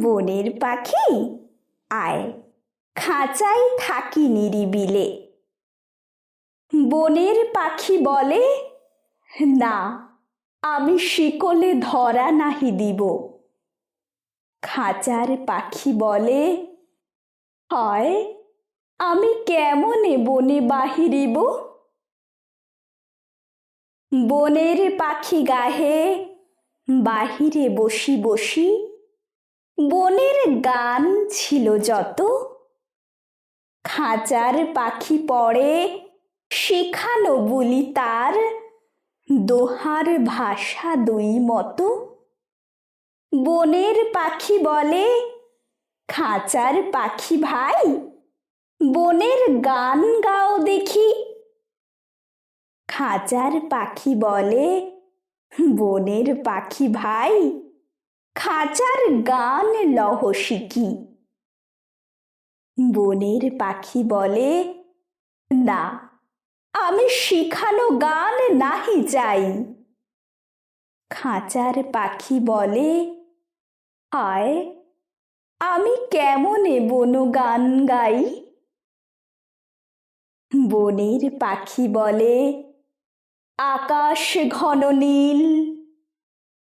বনের পাখি? আয় খাঁচাই থাকি নিরিবিলে। বনের পাখি বলে, না, আমি শিকলে ধরা নাহি দিব। খাঁচার পাখি বলে, হয়, আমি কেমনে বনে বাহিরিব? বনের পাখি গাহে, বাহিরে বসি বসি বনের গান ছিল যত। খাঁচার পাখি পড়ে শেখানো বলি তার। দোহার ভাষা দুই মতো। বনের পাখি বলে, খাঁচার পাখি ভাই, বনের গান গাও দেখি। খাঁচার পাখি বলে, বনের পাখি ভাই খাঁচার গান লহ শিখি। বনের পাখি বলে, না, আমি শিখানো গান নাহি চাই। খাঁচার পাখি বলে, হায়, আমি কেমনে বন গান গাই? বনের পাখি বলে, আকাশ ঘন নীল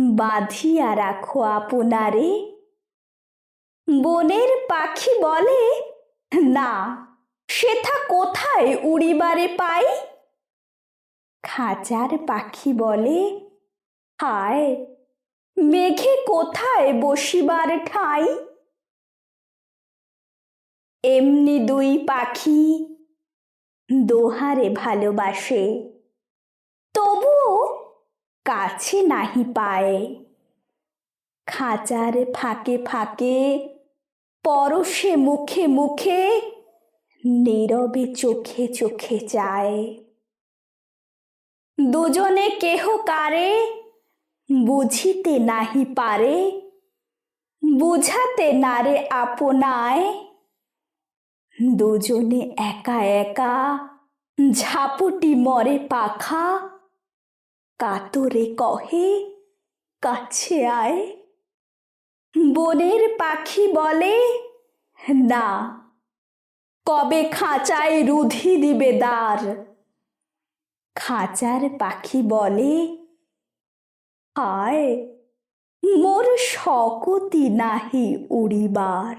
বাঁধিয়া রাখো আপনারে। বনের পাখি বলে, না, সেথা কোথায় উড়িবারে পাই? খাঁচার পাখি বলে, হায়, মেঘে কোথায় বসিবার ঠাঁই? এমনি দুই পাখি দোহারে ভালোবাসে। কাছে নাহি পায়। খাঁচার ফাঁকে ফাঁকে, পরশে মুখে মুখে, নীরবে চোখে চোখে যায়। দুজনে কেহ কারে, বুঝিতে নাহি পারে। বুঝাতে নারে আপনায়। দুজনে একা একা, ঝাপটি মরে পাখা। কাতরে কহে, কাছে আয়। বনের পাখি বলে, না, কবে খাঁচায় রুধি দিবে দ্বার? খাঁচার পাখি বলে হায় মোর শকতি নাহি উড়িবার।